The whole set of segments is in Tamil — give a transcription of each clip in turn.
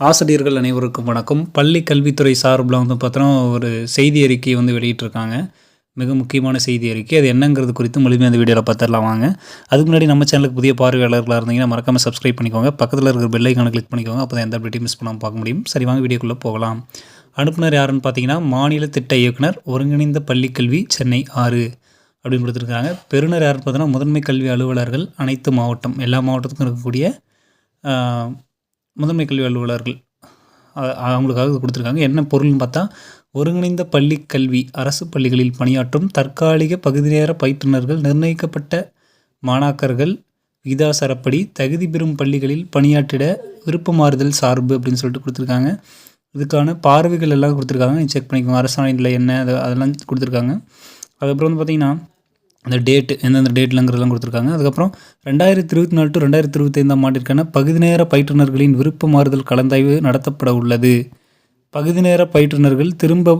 ஆசிரியர்கள் அனைவருக்கும் வணக்கம். பள்ளி கல்வித்துறை சார்பில் வந்து பார்த்தோன்னா ஒரு செய்தி அறிக்கையை வந்து வெளியிட்டிருக்காங்க. மிக முக்கியமான செய்தி அறிக்கை. அது என்னங்கிறது குறித்து முழுமையாக அந்த வீடியோவில் பார்த்துடலாம் வாங்க. அதுக்கு முன்னாடி நம்ம சேனலுக்கு புதிய பார்வையாளர்களாக இருந்தீங்கன்னா மறக்காமல் சப்ஸ்கிரைப் பண்ணிக்கோங்க. பக்கத்தில் இருக்கிற பெல்லைக்கான கிளிக் பண்ணிக்கோங்க. அப்போ தான் எந்த அப்டேட்டையும் மிஸ் பண்ணாமல் பார்க்க முடியும். சரி வாங்க வீடியோக்குள்ளே போகலாம். அனுப்புனர் யாருன்னு பார்த்தீங்கன்னா மாநில திட்ட இயக்குனர் ஒருங்கிணைந்த பள்ளிக்கல்வி சென்னை ஆறு அப்படின்னு கொடுத்துருக்காங்க. பெறுநர் யாருன்னு பார்த்தோன்னா முதன்மை கல்வி அலுவலர்கள் அனைத்து மாவட்டம் எல்லா மாவட்டத்துக்கும் இருக்கக்கூடிய முதன்மை கல்வி அலுவலர்கள் அவங்களுக்காக கொடுத்துருக்காங்க. என்ன பொருள்னு பார்த்தா ஒருங்கிணைந்த பள்ளி கல்வி அரசு பள்ளிகளில் பணியாற்றும் தற்காலிக பகுதி நேர பயிற்றுனர்கள் நிர்ணயிக்கப்பட்ட மாணாக்கர்கள் விகிதாசாரப்படி தகுதி பெறும் பள்ளிகளில் பணியாற்றிட விருப்பமாறுதல் சார்பு அப்படின்னு சொல்லிட்டு கொடுத்துருக்காங்க. இதுக்கான பார்வைகள் எல்லாம் கொடுத்துருக்காங்க. செக் பண்ணிக்கோங்க. அரசாணையில் என்ன அது அதெல்லாம் கொடுத்துருக்காங்க. அதுக்கப்புறம் வந்து பார்த்திங்கன்னா அந்த டேட்டு எந்தெந்த டேட்லங்கிறதெல்லாம் கொடுத்துருக்காங்க. அதுக்கப்புறம் ரெண்டாயிரத்தி இருபத்தி நாலு டு ரெண்டாயிரத்தி இருபத்தைந்தாம் ஆண்டிற்கான பகுதி நேர பயிற்றுனர்களின் விருப்ப மாறுதல் கலந்தாய்வு நடத்தப்பட உள்ளது. பகுதி நேர பயிற்றுனர்கள் திரும்ப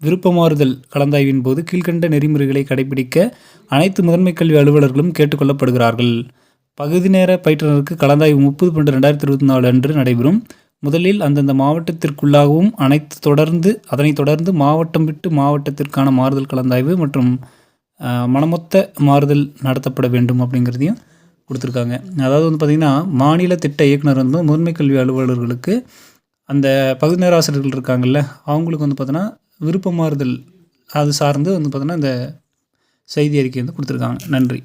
விருப்பமாறுதல் கலந்தாய்வின் போது கீழ்கண்ட நெறிமுறைகளை கடைபிடிக்க அனைத்து முதன்மை கல்வி அலுவலர்களும் கேட்டுக்கொள்ளப்படுகிறார்கள். பகுதி நேர பயிற்றுனருக்கு கலந்தாய்வு முப்பது பன்னெண்டு ரெண்டாயிரத்தி இருபத்தி நாலு அன்று நடைபெறும். முதலில் அந்தந்த மாவட்டத்திற்குள்ளாகவும் அனைத்து தொடர்ந்து அதனைத் தொடர்ந்து மாவட்டம் விட்டு மாவட்டத்திற்கான மாறுதல் கலந்தாய்வு மற்றும் மனமொத்த மாறுதல் நடத்தப்பட வேண்டும் அப்படிங்கிறதையும் கொடுத்துருக்காங்க. அதாவது வந்து பார்த்திங்கன்னா மாநில திட்ட இயக்குனர் வந்து முதன்மை கல்வி அலுவலர்களுக்கு அந்த பகுதி நேர ஆசிரியர்கள் இருக்காங்கல்ல அவங்களுக்கு வந்து பார்த்தோன்னா விருப்ப மாறுதல் அது சார்ந்து வந்து பார்த்தோன்னா இந்த செய்தி அறிக்கை வந்து கொடுத்துருக்காங்க. நன்றி.